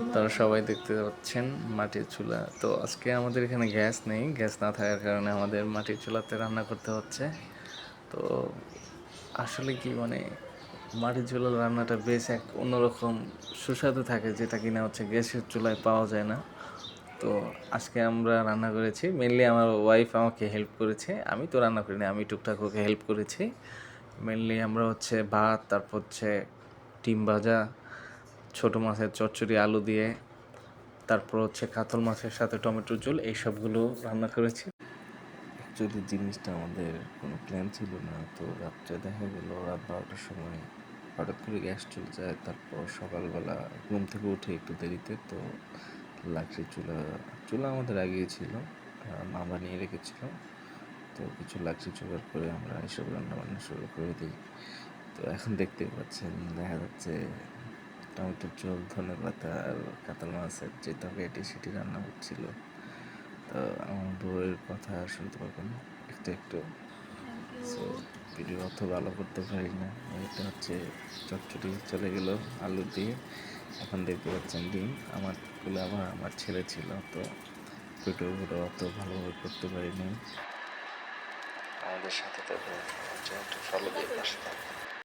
আপনারা সবাই দেখতে পাচ্ছেন মাটির চুলা। তো আজকে আমাদের এখানে গ্যাস নেই, গ্যাস না থাকার কারণে আমাদের মাটির চুলাতে রান্না করতে হচ্ছে। তো আসলে কি মানে মাটির চুলার রান্নাটা বেশ এক অন্যরকম সুস্বাদু থাকে, যেটা কিনা হচ্ছে গ্যাসের চুলায় পাওয়া যায় না। তো আজকে আমরা রান্না করেছি মেনলি আমার ওয়াইফ আমাকে হেল্প করেছে, আমি তো রান্না করিনি, আমি টুকটাক ওকে হেল্প করেছি। মেনলি আমরা হচ্ছে ভাত, তারপর হচ্ছে ডিম ভাজা ছোটো মাছের চচ্চড়ি আলু দিয়ে তারপর হচ্ছে কাতল মাছের সাথে টমেটো ঝোল এইসবগুলো রান্না করেছি। অ্যাকচুয়ালি জিনিসটা আমাদের কোনো প্ল্যান ছিল না তো রাত্রে দেখা গেল রাত বারোটার সময় হঠাৎ করে গ্যাস চলে যায় তারপর সকালবেলা ঘুম থেকে উঠে একটু দেরিতে তো লাকড়ি চুলা চুলা আমাদের আগেই ছিল আহ, মা বানিয়ে রেখেছিল তো কিছু লাকড়ি জোগাড় করে আমরা এসব রান্না বান্না শুরু করে দিই। তো এখন দেখতেই পাচ্ছেন দেখা যাচ্ছে টমেটোর ঝোল ধনে পাতা আর কাতল মাছের যে তরকারিটি সেটি রান্না হচ্ছিল। তো আমার বউয়ের কথা শুনতে পাবেন একটু একটু। ভিডিও অত ভালো করতে পারি না। এটা হচ্ছে চটচটি চলে গেল আলু দিয়ে। এখন দেখতে পাচ্ছেন ডিম। আমারগুলো আবার আমার ছেলে ছিল তো ভিডিওগুলো অত ভালোভাবে করতে পারিনি। আমাদের সাথে থাকুন একটু ফলো দিয়ে পাশে